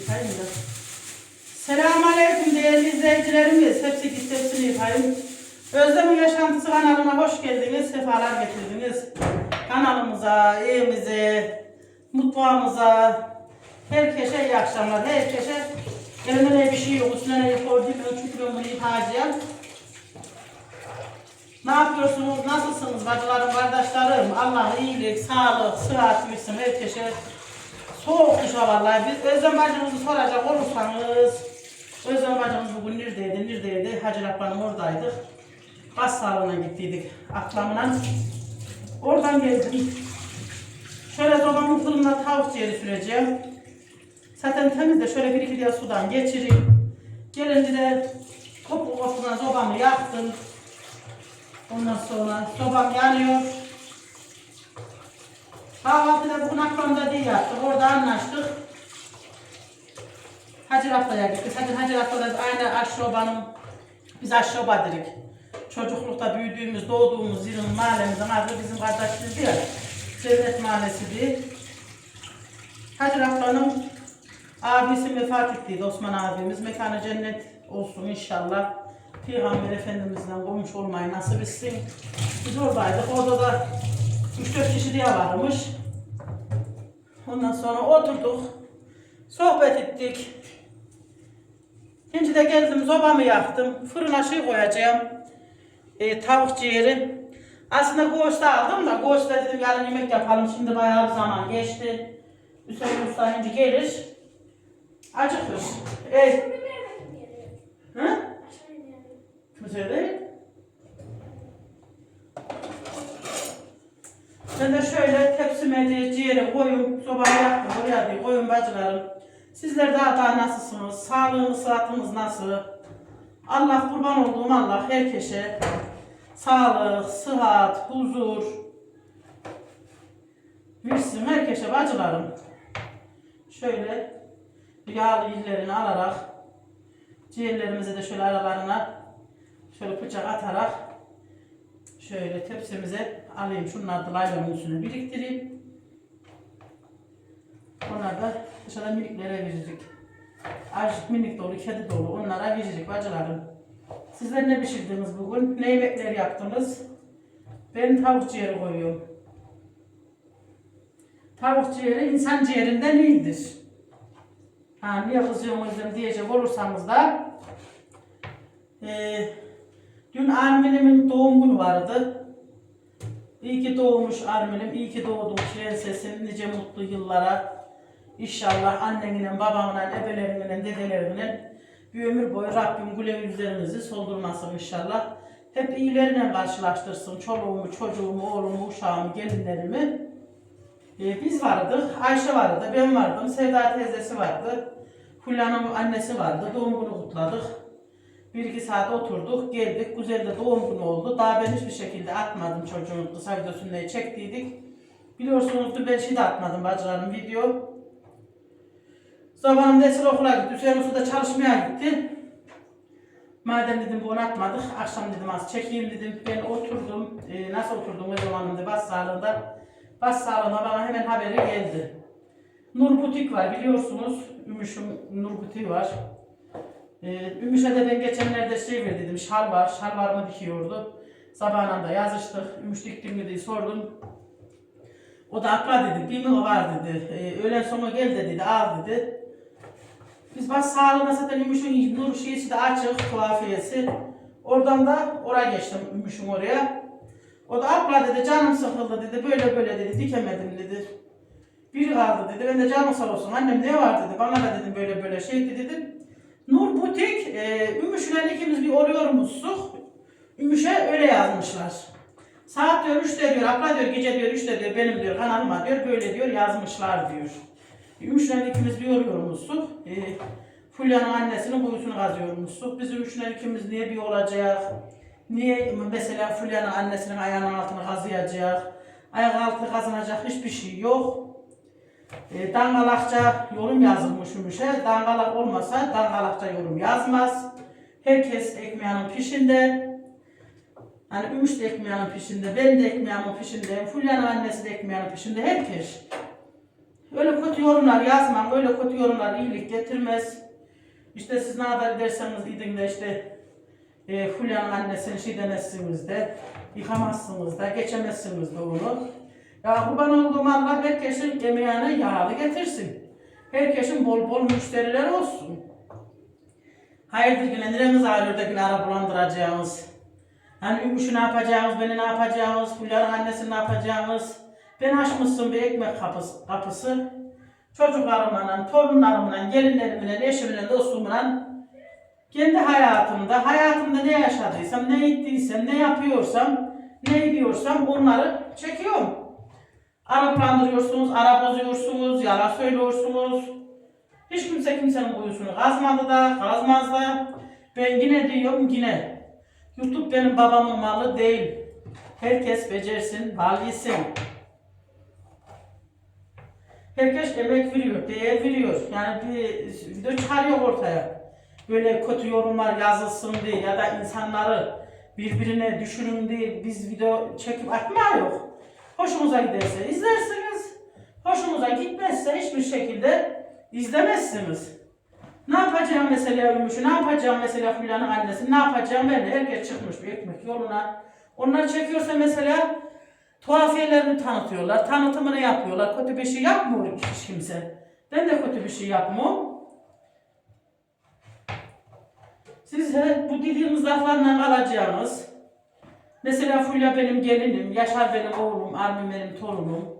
Yıkayayım da. Selamünaleyküm değerli izleyicilerimiz. Hepsi git hepsini yıkayın. Özlem'in Yaşantısı kanalına hoş geldiniz. Sefalar getirdiniz. Kanalımıza, evimize, mutfağımıza, herkese iyi akşamlar. Herkese elimde bir şey yok. Üstüne ne yapıyordum çünkü ben bunu yıkayacağım. Ne yapıyorsunuz? Nasılsınız bacılarım, kardeşlerim? Allah iyilik, sağlık, sıhhat versin herkese. Soğuk dışa vallahi. Biz Özlem bacımızı soracak olursanız Özlem bacımız bugün neredeydi? Neredeydi? Hacı Rahman'ın oradaydık. Gaz sağlığına gittiydik aklamla. Oradan geldim. Şöyle babamın fırında tavuk ciğeri süreceğim. Zaten temiz de şöyle bir iki diye sudan geçireyim. Gelince de topuk ortadan sobamı yaktım. Ondan sonra sobam yanıyor. Kahvaltıda bugün akşamda değil yaptık. Orada anlaştık. Hacı Rafta'ya gittik. Hacı, Hacı Rafta'da aynı aşrobanın, biz aşroba dedik. Çocuklukta büyüdüğümüz, doğduğumuz yerin mahallemizin adı bizim kardeşimiz ya. Cennet Mahallesi değil. Hacı Rafta'nın abisi vefat ettiydi Osman abimiz. Mekanı cennet olsun inşallah. Peygamber Efendimiz'den komşu olmayı nasip etsin. Biz oradaydık. Orada da 3-4 kişi diye varmış. Ondan sonra oturduk. Sohbet ettik. Şimdi de geldim sobamı yaktım. Fırına şey koyacağım. E, tavuk ciğeri. Aslında goşt aldım da goşt da dedim yarın yemek yapalım. Şimdi bayağı bir zaman geçti. Hüseyin Usta şimdi gelir. Acıkır. E, hı? Kim söyledi? Ben de şöyle tepsime de ciğeri koyun, sobaya yaktım, oraya bir koyun bacılarım. Sizler daha daha nasılsınız? Sağlığınız, sıhhatınız nasıl? Allah kurban olduğum Allah herkese sağlık, sıhhat, huzur versin herkese bacılarım. Şöyle yağlı illerini alarak ciğerlerimizi de şöyle aralarına şöyle bıçak atarak şöyle tepsimize alayım. Şunları da laylanın üstüne biriktireyim. Onlar da dışarıda miniklere verecek. Azıcık minik dolu, kedi dolu. Onlara verecek bacılarım. Sizler ne pişirdiniz bugün? Ne yemekler yaptınız? Ben tavuk ciğeri koyuyorum. Tavuk ciğeri insan ciğerinden iyidir. Ha, niye kızıyorsunuz diyecek olursanız da eee Dün Armin'imin doğum günü vardı. İyi ki doğmuş Armin'im, iyi ki doğdun prensesim, nice mutlu yıllara. İnşallah annenle, babanla, ebelerinin, dedelerinin bir ömür boyu Rabbim güle yüzlerinizi soldurmasın inşallah. Hep iyilerine karşılaştırsın. Çoluğumu, çocuğumu, oğlumu, uşağımı, gelinlerimi. Ee, biz vardık, Ayşe vardı, ben vardım, Sevda teyzesi vardı. Fulya'nın annesi vardı, doğum günü kutladık. Bir iki saat oturduk, geldik. Güzel de doğum günü oldu. Daha ben hiçbir şekilde atmadım çocuğun kısa videosunu da çektiydik. Biliyorsunuz dün ben şey de atmadım bacılarım video. Zamanında Esra okula gitti. Hüseyin Usta da çalışmaya gitti. Madem dedim bunu atmadık, akşam dedim az çekeyim dedim. Ben oturdum. Ee, nasıl oturdum o zamanında bas sağlığında. Bas sağlığına bana hemen haberi geldi. Nur Butik var biliyorsunuz. Ümüş'ün Nur Butiği var. Ee, Ümüş'e de ben geçenlerde şey ver dedim, şal var, şalvarımı dikiyordu. Sabahına da yazıştık, Ümüş diktim mi diye sordum. O da abla dedi, bir mi var dedi, ee, öğlen sonu gel de dedi, al dedi. Biz bas sağlığına zaten Ümüş'ün nur şeysi de açık, tuhafiyesi. Oradan da oraya geçtim, Ümüş'ün oraya. O da abla dedi, canım sıkıldı dedi, böyle böyle dedi, dikemedim dedi. Biri kaldı dedi, ben de canım sağ olsun, annem ne var dedi, bana da dedim böyle böyle şeydi dedim. Butik, e, Ümüş'le ikimiz bir oluyormuşsuk. Ümüş'e öyle yazmışlar. Saat diyor üçte diyor, abla diyor gece diyor üçte diyor benim diyor kanalıma diyor böyle diyor yazmışlar diyor. Ümüş'le ikimiz bir oluyormuşuk. E, Fulya'nın annesinin kuyusunu kazıyormuşuk. Biz Ümüş'le ikimiz niye bir olacak? Niye mesela Fulya'nın annesinin ayağının altını kazıyacak? Ayak altı kazanacak hiçbir şey yok. E, dangalakça yorum yazılmış Ümüş'e. Dangalak olmasa dangalakça yorum yazmaz. Herkes ekmeğinin pişinde. Hani Ümüş de ekmeğinin pişinde, ben de ekmeğimin pişinde, Fulya'nın annesi de ekmeğinin pişinde, herkes. Öyle kötü yorumlar yazmam, öyle kötü yorumlar iyilik getirmez. İşte siz ne kadar ederseniz gidin de işte e, Fulya'nın annesini şey demezsiniz de, yıkamazsınız da, geçemezsiniz de onu. Ya kurban olduğum Allah herkesin emeğine yağlı getirsin. Herkesin bol bol müşteriler olsun. Hayırdır yine neremiz ağrıyor da ara bulandıracağımız. Hani Ümüş'ü ne yapacağımız, beni ne yapacağımız, Fulya'nın annesini ne yapacağımız. Ben açmışsın bir ekmek kapısı, kapısı. Çocuklarımla, torunlarımla, gelinlerimle, eşimle, dostumla kendi hayatımda, hayatımda ne yaşadıysam, ne ettiysem, ne yapıyorsam, ne ediyorsam onları çekiyorum. Ara bulandırıyorsunuz, ara bozuyorsunuz, yalan söylüyorsunuz. Hiç kimse kimsenin kuyusunu kazmadı da, kazmaz da. Ben yine diyorum yine. YouTube benim babamın malı değil. Herkes becersin, bal. Herkes emek veriyor, değer veriyor. Yani bir video çıkarıyor ortaya. Böyle kötü yorumlar yazılsın diye ya da insanları birbirine düşürün diye biz video çekip atma yok. Hoşumuza giderse izlersiniz. Hoşumuza gitmezse hiçbir şekilde izlemezsiniz. Ne yapacağım mesela Ümüş'ü, ne yapacağım mesela Fulya'nın annesi, ne yapacağım ben de herkes çıkmış bir ekmek yoluna. Onlar çekiyorsa mesela tuhafiyelerini tanıtıyorlar, tanıtımını yapıyorlar. Kötü bir şey yapmıyor hiç kimse. Ben de kötü bir şey yapmam. Siz bu dediğimiz laflarla kalacağınız. Mesela Fulya benim gelinim, Yaşar benim oğlum, Armin benim torunum.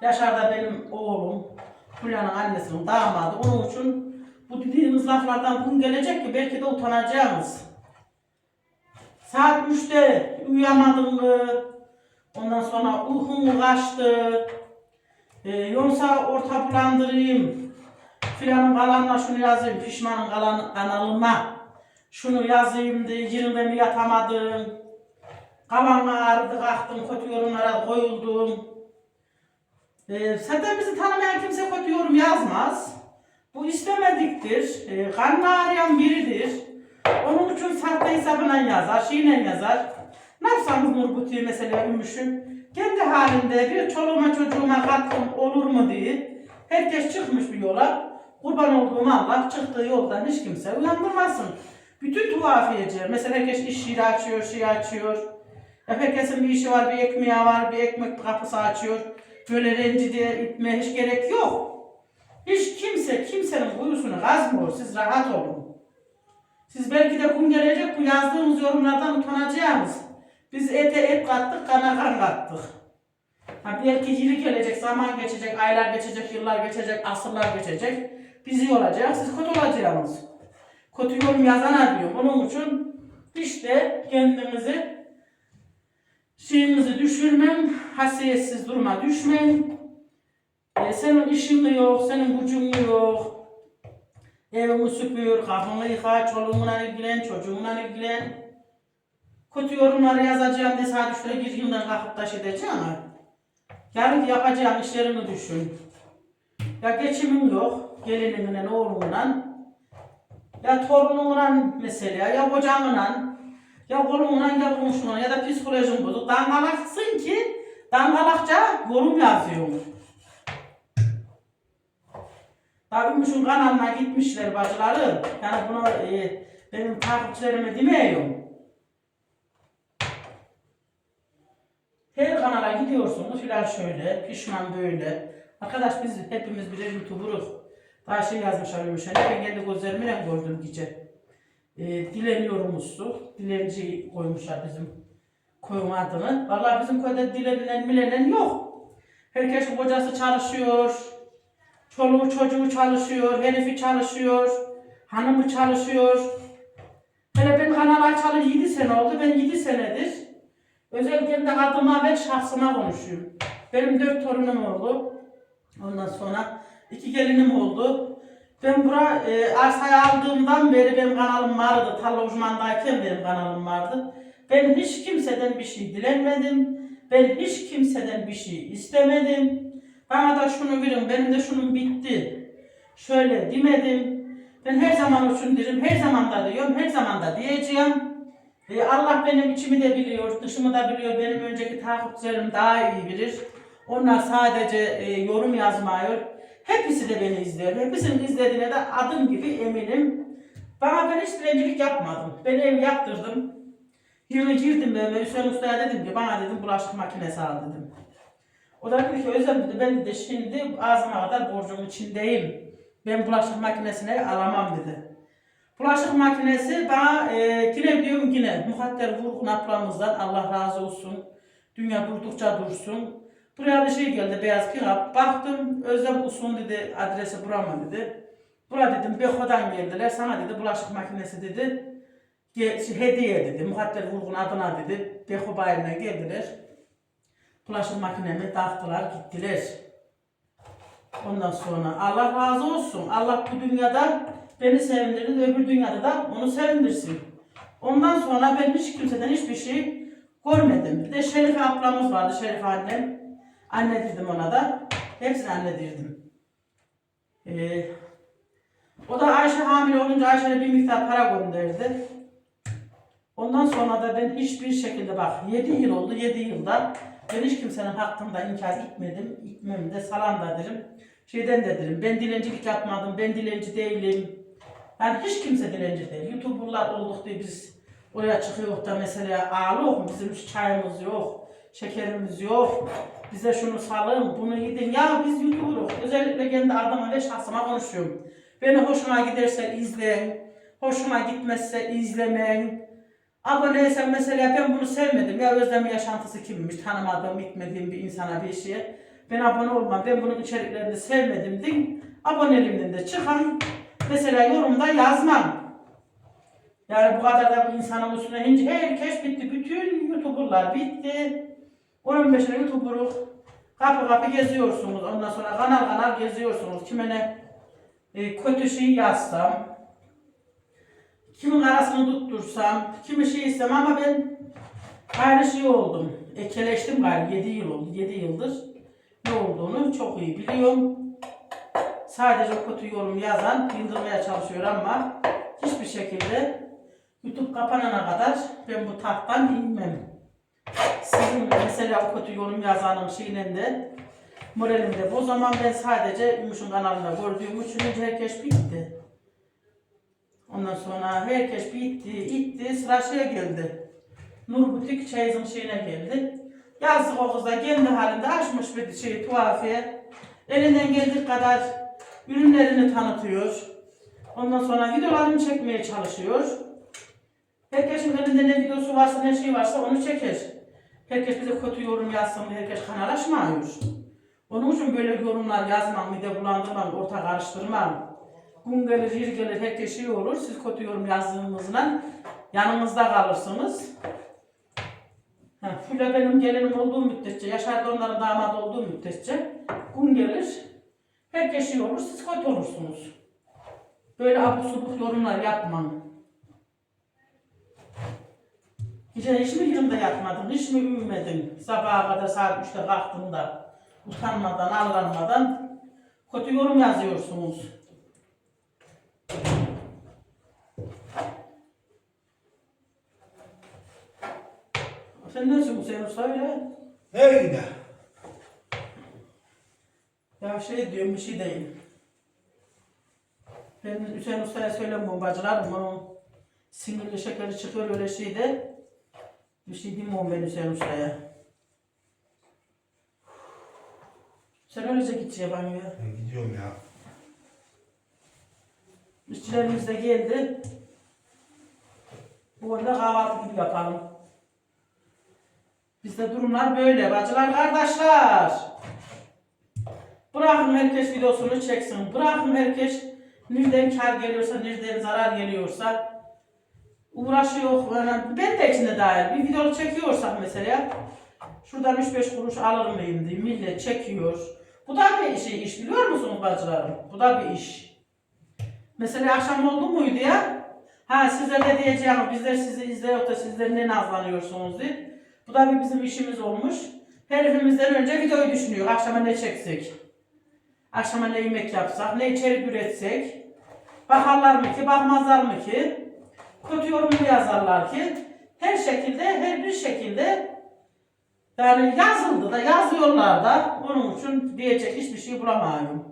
Yaşar da benim oğlum, Fulya'nın annesinin damadı. Onun için bu dediğimiz laflardan gün gelecek ki belki de utanacağınız. Saat 3'te uyuyamadın mı? Ondan sonra uykun mu kaçtı? Ee, yoksa orta bulandırayım. Filanın kalanına şunu yazayım, pişmanın kalan kanalıma. Şunu yazayım diye yerinde mi yatamadın? Kafan ağrıdı, kalktım, kötü yorumlara koyuldum. Ee, zaten bizi tanımayan kimse kötü yorum yazmaz. Bu istemediktir. Ee, kanını ağrıyan biridir. Onun için sahte hesabına yazar, şeyle yazar. Ne yapsanız Nurgut'u mesela Ümüş'ü? Kendi halinde bir çoluğuma çocuğuma katkım olur mu diye herkes çıkmış bir yola. Kurban olduğum Allah çıktığı yoldan hiç kimse uyandırmasın. Bütün tuhafiyeciler, mesela herkes iş yeri açıyor, şey açıyor. Herkesin bir işi var, bir ekmeği var, bir ekmek kapısı açıyor. Böyle rencide etmeye hiç gerek yok. Hiç kimse kimsenin kuyusunu kazmıyor. Siz rahat olun. Siz belki de gün gelecek bu yazdığımız yorumlardan utanacağınız. Biz ete et kattık, kana kan kattık. Ha belki yeri gelecek, zaman geçecek, aylar geçecek, yıllar geçecek, asırlar geçecek. Bizi olacak, siz kötü olacaksınız. Kötü yorum yazana diyorum. Onun için işte kendinizi şeyinizi düşürmem, hasiyetsiz duruma düşmeyin. E, senin işin yok, senin gücün yok. Evini süpür, kapını yıka, çoluğunla ilgilen, çocuğunla ilgilen. Kötü yorumları yazacağım şöyle bir yıldan kalkıp taş edeceğim ama. Yarın yapacağım işlerini düşün. Ya geçimin yok, gelininle, oğlunla. Ya torununla mesela, ya kocanla. Ya kolunla ya komşunla ya da psikolojin bozuk. Dangalaksın ki dangalakça yorum yazıyorum. Tabii şu kanalına gitmişler bacılarım. Yani bunu e, benim takipçilerime demiyorum. Her kanala gidiyorsunuz filan şöyle, pişman böyle. Arkadaş biz hepimiz birer youtuberuz. Daha şey yazmışlar Ümüşen'e, ben kendi gözlerimle gördüm gece. E, dileniyorum su. Dilenci koymuşlar bizim koyun adını. Vallahi bizim köyde dilenilen milenen yok. Herkesin kocası çalışıyor. Çoluğu çocuğu çalışıyor, herifi çalışıyor, hanımı çalışıyor. Hele ben kanal açalı 7 sene oldu, ben 7 senedir özellikle de adıma ve şahsıma konuşuyorum. Benim 4 torunum oldu. Ondan sonra iki gelinim oldu. Ben bura e, arsayı aldığımdan beri benim kanalım vardı. Tarla uzmandayken benim kanalım vardı. Ben hiç kimseden bir şey dilenmedim. Ben hiç kimseden bir şey istemedim. Bana da şunu verin, benim de şunun bitti. Şöyle demedim. Ben her zaman için derim, her zaman da diyorum, her zaman da diyeceğim. E, Allah benim içimi de biliyor, dışımı da biliyor. Benim önceki takipçilerim daha iyi bilir. Onlar sadece e, yorum yazmıyor. Hepsi de beni izliyor. Hepsinin izlediğine de adım gibi eminim. Bana ben hiç dilencilik yapmadım. Ben ev yaptırdım. Yeni girdim ben ve Hüseyin Usta'ya dedim ki bana dedim bulaşık makinesi al dedim. O da dedi ki Özlem dedi ben dedi şimdi ağzıma kadar borcum içindeyim. Ben bulaşık makinesine alamam dedi. Bulaşık makinesi bana e, yine diyorum yine Muhatter Vurgun ablamızdan Allah razı olsun. Dünya durdukça dursun. Buraya bir şey geldi beyaz pick-up. Baktım Özlem Usun dedi adresi burama dedi. Bura dedim Beko'dan geldiler sana dedi bulaşık makinesi dedi. Şey, hediye dedi. Muhatter Vurgun adına dedi. Beko bayirine geldiler. Bulaşık makinemi taktılar gittiler. Ondan sonra Allah razı olsun. Allah bu dünyada beni sevindirdi öbür dünyada da onu sevindirsin. Ondan sonra ben hiç kimseden hiçbir şey görmedim. Bir de Şerife ablamız vardı, Şerife annem. Anne dedim ona da. Hepsine anne dedim. Ee, o da Ayşe hamile olunca Ayşe'ne bir miktar para gönderdi. Ondan sonra da ben hiçbir şekilde bak 7 yıl oldu 7 yılda ben hiç kimsenin hakkında inkar etmedim. İtmem de salam da derim. Şeyden de derim ben dilencilik yapmadım ben dilenci değilim. Yani hiç kimse dilenci değil. Youtuberlar olduk diye biz oraya çıkıyoruz da mesela ağlıyor bizim çayımız yok. Şekerimiz yok. Bize şunu salın, bunu yedin. Ya biz YouTuber'ız. Özellikle kendi adıma ve şahsıma konuşuyorum. Beni hoşuma giderse izleyin. Hoşuma gitmezse izlemeyin. Aboneysen mesela ben bunu sevmedim. Ya Özlem yaşantısı kimmiş? Tanımadığım, gitmediğim bir insana bir şeye. Ben abone olmam. Ben bunun içeriklerini sevmedim din. Aboneliğimden de çıkan mesela yorumda yazmam. Yani bu kadar da bu insanın üstüne hince herkes bitti. Bütün YouTuber'lar bitti. 15 lira YouTuber'u kapı kapı geziyorsunuz. Ondan sonra kanal kanal geziyorsunuz. Kime ne e, kötü şey yazsam, kimin arasını tuttursam, kimi şey istem ama ben aynı şey oldum. Ekeleştim galiba 7 yıl oldu. 7 yıldır ne olduğunu çok iyi biliyorum. Sadece kötü yorum yazan yıldırmaya çalışıyor ama hiçbir şekilde YouTube kapanana kadar ben bu tahttan inmem. Sizin mesela o kötü yorum yazanın şeyle de moralinde o zaman ben sadece Ümüş'ün kanalında gördüğüm üçüncü herkes bitti. Ondan sonra herkes bitti, itti, sıra şeye geldi. Nur Butik Çeyiz'in şeyine geldi. Yazık o kız kendi halinde açmış bir şey tuhafiye. Elinden geldiği kadar ürünlerini tanıtıyor. Ondan sonra videolarını çekmeye çalışıyor. Herkesin elinde ne videosu varsa ne şey varsa onu çeker. Herkes bize kötü yorum yazsın diye herkes kanal açmıyor. Onun için böyle yorumlar yazmam, mide bulandırmam, orta karıştırmam. Gün gelir, yer gelir, herkes şey olur. Siz kötü yorum yazdığınızla yanınızda kalırsınız. Ha, Füle benim gelinim olduğu müddetçe, Yaşar da onların damadı olduğu müddetçe gün gelir, herkes şey olur, siz kötü olursunuz. Böyle abuk subuk yorumlar yapmam. Gece hiç mi yanımda yatmadın, hiç mi uyumadın? Sabaha kadar saat 3'te kalktın da utanmadan, allanmadan kötü yorum yazıyorsunuz. Sen ne diyorsun Hüseyin Usta öyle? Nereye gider? Ya şey diyorum bir şey değil. Ben Hüseyin Usta'ya söylemiyorum bacılarım onun sinirli şekeri çıkıyor öyle şey de. Bir şey demiyorum ben Hüseyin Usta'ya. Sen öylece gideceğim banyoya. Ben gidiyorum ya. İşçilerimiz de geldi. Bu arada kahvaltı gibi yapalım. Bizde durumlar böyle. Bacılar kardeşler. Bırakın herkes videosunu çeksin. Bırakın herkes nereden kar geliyorsa, nereden zarar geliyorsa uğraşıyor. Yani ben de içinde dahil. Bir video çekiyorsak mesela şuradan 3-5 kuruş alır mıyım diye millet çekiyor. Bu da bir şey iş biliyor musunuz bacılarım? Bu da bir iş. Mesela akşam oldu muydu ya? Ha size de diyeceğim bizler sizi izliyor da sizler ne nazlanıyorsunuz diye. Bu da bir bizim işimiz olmuş. Herifimizden önce videoyu düşünüyor. Akşama ne çeksek? Akşama ne yemek yapsak? Ne içerik üretsek? Bakarlar mı ki? Bakmazlar mı ki? Kötü yorum mu yazarlar ki? Her şekilde, her bir şekilde Yani yazıldı da yazıyorlar da onun için diyecek hiçbir şey bulamıyorum.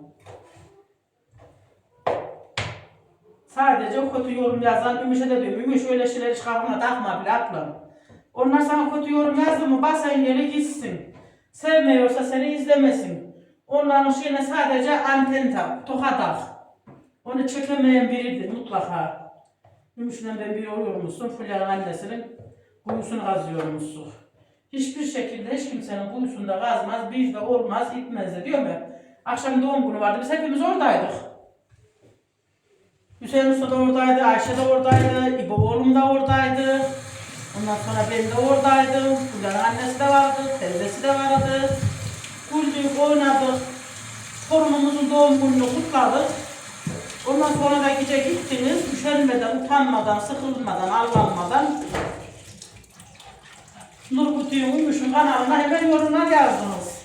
Sadece kötü yorum yazan Ümüş'e de diyorum. Ümüş öyle şeyleri hiç kafana takma bile aklım. Onlar sana kötü yorum yazdı mı basayın yere gitsin. Sevmiyorsa seni izlemesin. Onların şeyine sadece anten tak, toka tak. Onu çekemeyen biridir mutlaka. Ümüş'den ben biri oluyormuşsun. Fulya'nın annesinin kuyusunu kazıyormuşsun. Hiçbir şekilde hiç kimsenin kuyusunda kazmaz, bir de olmaz, itmez de diyor mu? Akşam doğum günü vardı, biz hepimiz oradaydık. Hüseyin Usta da oradaydı, Ayşe de oradaydı, İbo oğlum da oradaydı. Ondan sonra ben de oradaydım. Fulya'nın annesi de vardı, teyzesi de vardı. Güldük, oynadık. Torunumuzun doğum gününü kutladık. Ondan sonra da gece gittiniz, üşenmeden, utanmadan, sıkılmadan, allanmadan Nur Kutu'yu uymuşum kanalına hemen yorumlar yazdınız.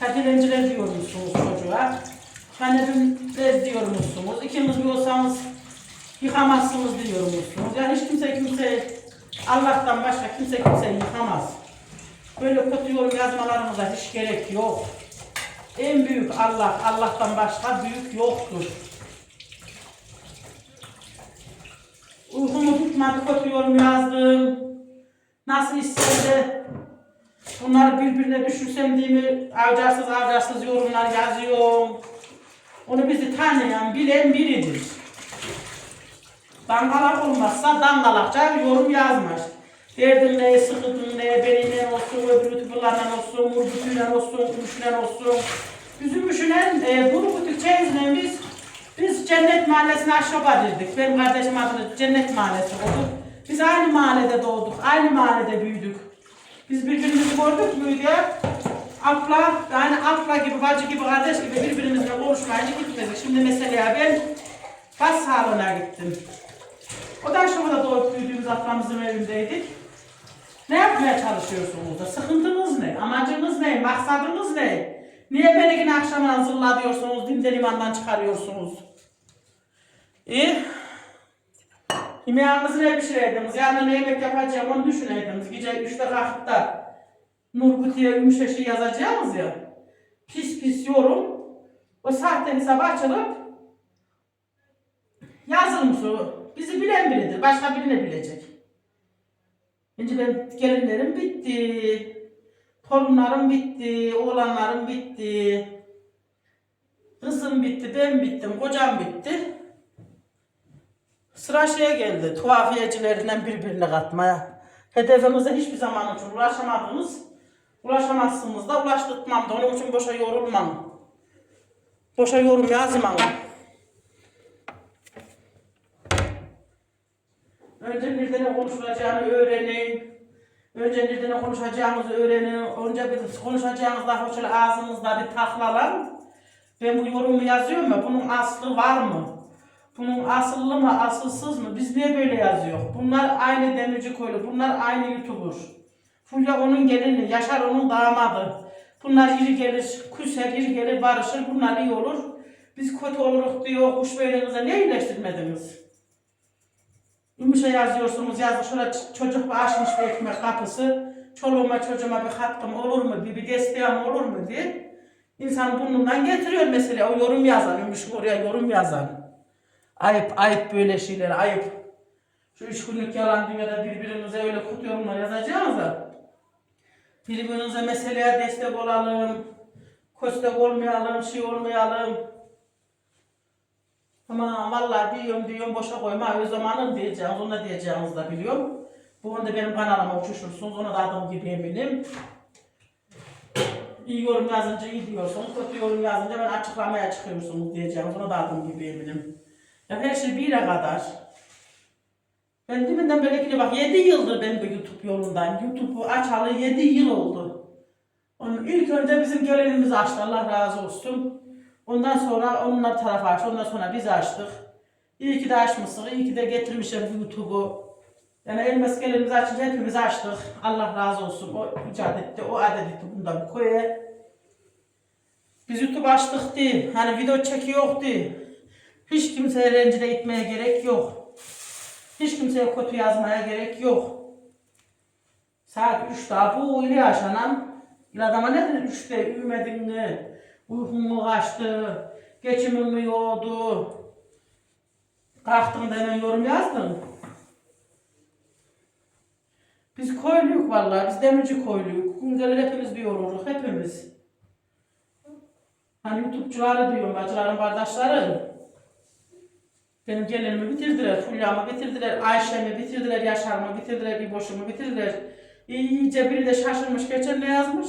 Kadilenciler diyormuşsunuz çocuğa. Kanepimler diyormuşsunuz. İkiniz bir olsanız yıkamazsınız diyormuşsunuz. Yani hiç kimse kimse Allah'tan başka kimse kimseyi yıkamaz. Böyle kötü yorum yazmalarımıza hiç gerek yok. En büyük Allah, Allah'tan başka büyük yoktur. Uykumu tutmadı, kötü yorum yazdım. Nasıl istedi? Bunları birbirine düşürsem diye mi avcarsız avcarsız yorumlar yazıyorum. Onu bizi tanıyan, bilen biridir. Dangalak olmazsa dangalakça yorum yazmaz. Derdin ne, sıkıntın ne, benimle olsun, öbür youtuberlarla olsun, Murgut'uyla olsun, Gümüş'le olsun. Bizim Gümüş'le, e, Durgut'u çeyizle biz, biz Cennet Mahallesi'ne aşağı dedik. Benim kardeşim adı Cennet Mahallesi oldu. Biz aynı mahallede doğduk, aynı mahallede büyüdük. Biz birbirimizi gördük ya? Abla, yani abla gibi, bacı gibi, kardeş gibi birbirimizle konuşmayınca gitmedik. Şimdi mesela ben bas sağlığına gittim. O da şurada doğup büyüdüğümüz ablamızın evindeydik. Ne yapmaya çalışıyorsunuz da? Sıkıntınız ne? Amacınız ne? Maksadınız ne? Niye beni yine akşamdan zırla diyorsunuz, dinden imandan çıkarıyorsunuz? İyi. Yemeğimizi ne pişireydiniz? Yani ne yemek yapacağım onu düşüneydiniz. Gece üçte kalkıp da Nurguti'ye Ümüşeş'i yazacağımız ya. Pis pis yorum. O sahte hesabı açılıp yazılmış o. Bizi bilen biridir. Başka birine bilecek. Şimdi ben gelinlerim bitti. Torunlarım bitti. Oğlanlarım bitti. Kızım bitti. Ben bittim. Kocam bitti. Sıra şeye geldi, tuhafiyecilerinden birbirine katmaya. Hedefimize hiçbir zaman için ulaşamadınız. Ulaşamazsınız da ulaştırtmam da onun için boşa yorulmam. Boşa yorum yazmam. Önce nerede ne konuşulacağını öğrenin. Önce nerede ne konuşacağımızı öğrenin. Önce bir konuşacağınız lafı şöyle ağzınızda bir taklalan. Ben bu yorumu yazıyorum ya, bunun aslı var mı? Bunun asıllı mı, asılsız mı? Biz niye böyle yazıyor? Bunlar aynı demirci koylu, bunlar aynı YouTuber. Fulya onun gelini, Yaşar onun damadı. Bunlar iri gelir, küser, iri gelir, barışır, bunlar iyi olur. Biz kötü oluruz diyor, kuş beyninize niye iyileştirmediniz? Ümüşe yazıyorsunuz, yazdı şöyle çocuk açmış bir ekmek kapısı. Çoluğuma çocuğuma bir hakkım olur mu, bir, bir desteğim olur mu diye. İnsan burnundan getiriyor mesela o yorum yazan, Ümüş oraya yorum yazan. Ayıp, ayıp böyle şeyler, ayıp. Şu üç günlük yalan dünyada birbirimize öyle kötü yorumlar yazacağız da. Birbirimize meseleye destek olalım. Köstek olmayalım, şey olmayalım. Ama vallahi diyorum diyorum boşa koyma o zamanın diyeceğiniz, ona diyeceğinizi da biliyorum. Bu konuda benim kanalıma uçuşursunuz, ona da adım gibi eminim. İyi yorum yazınca iyi diyorsunuz, kötü yorum yazınca ben açıklamaya çıkıyorsunuz diyeceğiniz, ona da adım gibi eminim. Ya her şey bir yere kadar. Ben deminden beri yine bak 7 yıldır ben bu YouTube yolundayım. YouTube'u açalı 7 yıl oldu. Onun ilk önce bizim gelinimiz açtı Allah razı olsun. Ondan sonra onlar tarafı açtı. Ondan sonra biz açtık. İyi ki de açmışsın. iyi ki de getirmişler bu YouTube'u. Yani elmas gelinimiz açınca hepimiz açtık. Allah razı olsun. O icat etti, o adet etti bundan bu köye. Biz YouTube açtık değil. Hani video çekiyor değil. Hiç kimseye rencide etmeye gerek yok. Hiç kimseye kötü yazmaya gerek yok. Saat 3'te bu ile yaşanan bir adama ne dedi 3'te uyumadın mı? Uykun mu kaçtı? Geçimin mi yoğdu? Kalktın da hemen yorum yazdın. Biz koyluyuk vallahi, biz demirci koyluyuk. Gün gelir hepimiz bir yoruluruz, hepimiz. Hani YouTube'cuları diyorum, bacılarım, kardeşlerim. Benim gelinimi bitirdiler, Fulya'mı bitirdiler, Ayşe'mi bitirdiler, Yaşar'ımı bitirdiler, bir boşumu bitirdiler. İyice biri de şaşırmış, geçen ne yazmış?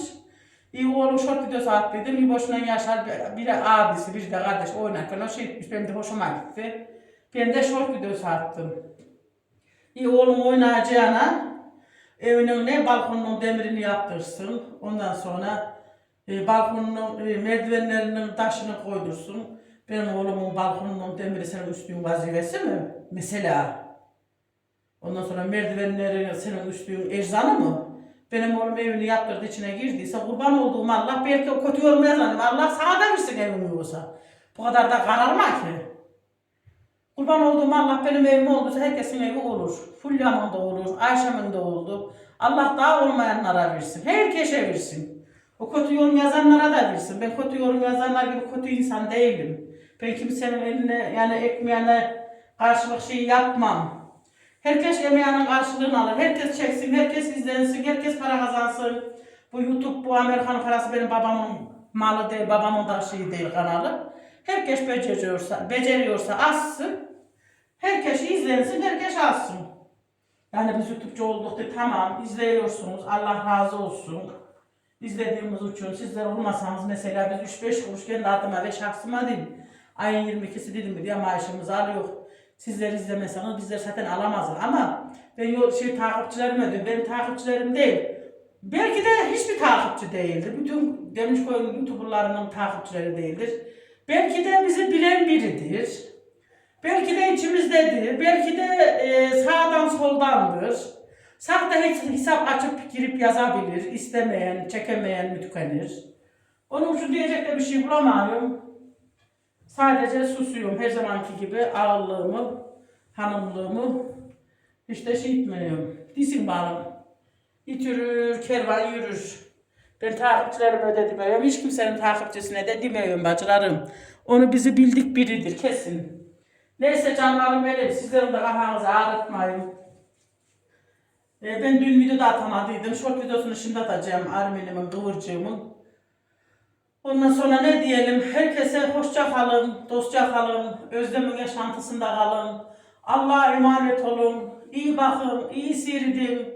İyi oğlum şort videosu attıydım, bir boşuna Yaşar, biri abisi, biri de kardeş oynarken o şey etmiş, benim de hoşuma gitti. Ben de şort videosu attım. İyi oğlum oynayacağına, evinin ne balkonunun demirini yaptırsın, ondan sonra e, balkonunun e, merdivenlerinin taşını koydursun. Benim oğlumun balkonunun demiri senin üstün vazifesi mi? Mesela. Ondan sonra merdivenleri senin üstün eczanı mı? Benim oğlum evini yaptırdı içine girdiyse kurban olduğum Allah belki o kötü olmaya zannedim. Allah sana da versin evini yoksa. Bu kadar da kararma ki. Kurban olduğum Allah benim evim olduysa herkesin evi olur. Fulya'mın da olur, Ayşe'min de oldu. Allah daha olmayanlara versin. Herkese versin. O kötü yorum yazanlara da versin. Ben kötü yorum yazanlar gibi kötü insan değilim. Ben kimsenin eline yani ekmeğine karşılık şey yapmam. Herkes emeğinin karşılığını alır. Herkes çeksin, herkes izlensin, herkes para kazansın. Bu YouTube, bu Amerikan parası benim babamın malı değil, babamın da şeyi değil kanalı. Herkes beceriyorsa, beceriyorsa assın. Herkes izlensin, herkes alsın. Yani biz YouTube'cu olduk da tamam izliyorsunuz. Allah razı olsun. İzlediğimiz için sizler olmasanız mesela biz 3-5 kuruş kendi adıma ve şahsıma değil. Ayın 22'si dedim diye maaşımızı alıyor. Sizler izlemeseniz bizler zaten alamazlar ama ben yol şey takipçilerime diyorum. Benim takipçilerim değil. Belki de hiçbir takipçi değildir. Bütün Demircoy'un YouTuber'larının takipçileri değildir. Belki de bizi bilen biridir. Belki de içimizdedir. Belki de e, sağdan soldandır. Sahte hesap açıp girip yazabilir. İstemeyen, çekemeyen tükenir. Onun için diyecek de bir şey bulamıyorum. Sadece susuyorum her zamanki gibi ağırlığımı, hanımlığımı işte şey etmiyorum. Dizim bağım. İtürür, kervan yürür. Ben takipçilerime de demiyorum. Hiç kimsenin takipçisine de demiyorum bacılarım. Onu bizi bildik biridir kesin. Neyse canlarım benim. Sizlerin de kafanızı ağrıtmayın. E, ben dün video da atamadıydım. Short videosunu şimdi atacağım. Armenimin, kıvırcığımın. Ondan sonra ne diyelim? Herkese hoşça kalın, dostça kalın, özlemin yaşantısında kalın. Allah'a emanet olun. iyi bakın, iyi seyredin.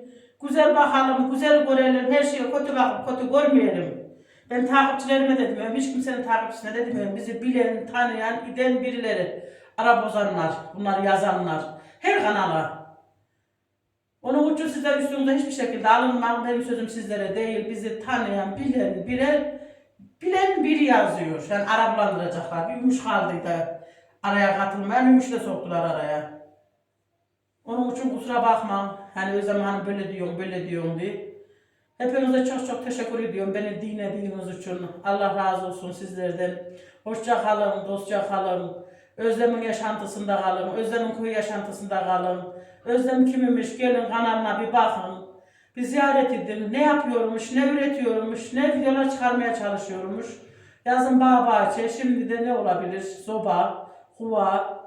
Güzel bakalım, güzel görelim. Her şeye kötü bakıp kötü görmeyelim. Ben takipçilerime de demiyorum, hiç kimsenin takipçisine de demiyorum. Bizi bilen, tanıyan, iden birileri. Ara bozanlar, bunları yazanlar. Her kanala. Onun için sizler üstünüzde hiçbir şekilde alınmak benim sözüm sizlere değil. Bizi tanıyan, bilen, birer, bilen biri yazıyor. Yani arabalandıracaklar. Bir Ümüş kaldıydı. Araya katılmayan Ümüş de soktular araya. Onun için kusura bakma. Hani o zaman böyle diyorum, böyle diyorum diye. Hepinize çok çok teşekkür ediyorum beni dinlediğiniz için. Allah razı olsun sizlerden. Hoşça kalın, dostça kalın. Özlem'in yaşantısında kalın. Özlem'in köy yaşantısında kalın. Özlem kimmiş gelin kanalına bir bakın. Bir ziyaret edin. Ne yapıyormuş, ne üretiyormuş, ne videolar çıkarmaya çalışıyormuş. Yazın bağ bahçe, şimdi de ne olabilir? Soba, kuva.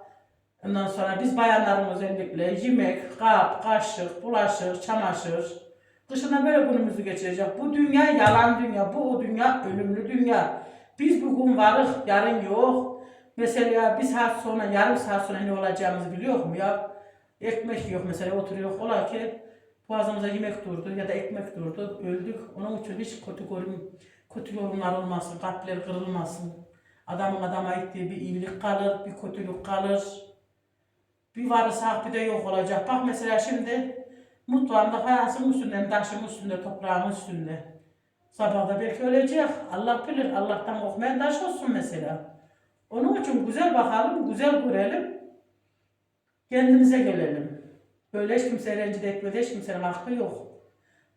Ondan sonra biz bayanların özellikle yemek, kap, kaşık, bulaşık, çamaşır. Dışında böyle günümüzü geçirecek. Bu dünya yalan dünya, bu o dünya ölümlü dünya. Biz bugün varız, yarın yok. Mesela bir saat sonra, yarım saat sonra ne olacağımızı biliyor mu ya? Ekmek yok mesela oturuyor. Ola ki boğazımıza yemek durdu ya da ekmek durdu, öldük. Onun için hiç kötü yorum, kötü yorumlar olmasın, kalpler kırılmasın. Adamın adama ettiği bir iyilik kalır, bir kötülük kalır. Bir varsa bir de yok olacak. Bak mesela şimdi mutfağımda fayansın üstünde, taşın üstünde, toprağın üstünde. Sabahda belki ölecek. Allah bilir. Allah'tan korkmayan taş olsun mesela. Onun için güzel bakalım, güzel görelim. Kendimize gelelim. Böyle hiç kimse rencide etmedi, hiç kimsenin hakkı yok.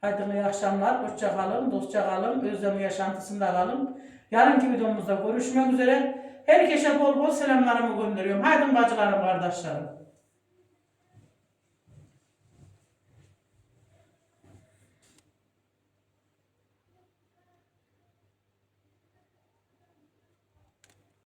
Haydi iyi akşamlar, hoşça kalın, dostça kalın, özlemi yaşantısında kalın. Yarınki videomuzda görüşmek üzere. Herkese bol bol selamlarımı gönderiyorum. Haydi bacılarım, kardeşlerim.